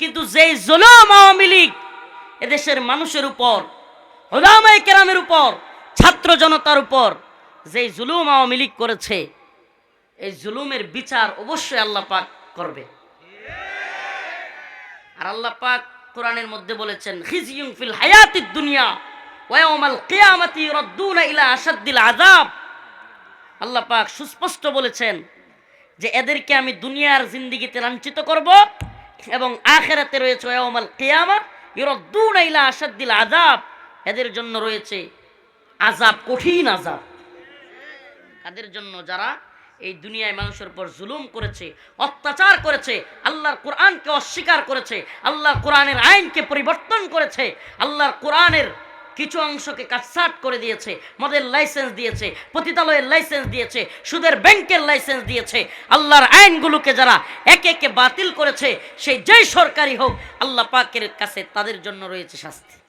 কিন্তু যেই জুলুম আওয়ামী লীগ এদেশের মানুষের উপর হোলামাই কেরামের উপর, ছাত্র জনতার উপর যেই জুলুম আওয়ামী লীগ করেছে, এই জুলুমের বিচার অবশ্যই আল্লাহ পাক করবে। আর আল্লাহ পাক কোরআনের মধ্যে বলেছেন খিজিয়ুম ফিল হায়াতিদ দুনিয়া ওয়া ইয়াউমাল কিয়ামাতি ইউরাদ্দুনা ইলা আশাদ্দিল আযাব। আল্লাহ পাক সুস্পষ্ট বলেছেন যে, এদেরকে আমি দুনিয়ার জিন্দিগিতে লাঞ্ছিত করব এবং আখেরাতে রয়েছে ওয়ামাল কেয়ামা, ইউরাদ্দুনা ইলা আশাদ্দিল আযাব। এদের জন্য রয়েছে আযাব, কঠিন আযাব। কাদের জন্য? যারা এই দুনিয়ায় মানুষের উপর জুলুম করেছে, অত্যাচার করেছে, আল্লাহর কোরআনকে অস্বীকার করেছে, আল্লাহর কোরআনের আইনকে পরিবর্তন করেছে, আল্লাহর কোরআনের কিছু অংশকে কাটসাট করে দিয়েছে, মদের লাইসেন্স দিয়েছে, পতিতালয়ের লাইসেন্স দিয়েছে, সুদের ব্যাংকের লাইসেন্স দিয়েছে। আল্লাহর আইনগুলোকে যারা একে একে বাতিল করেছে, সেই যেই সরকারি হোক, আল্লাহ পাকের কাছে তাদের জন্য রয়েছে শাস্তি।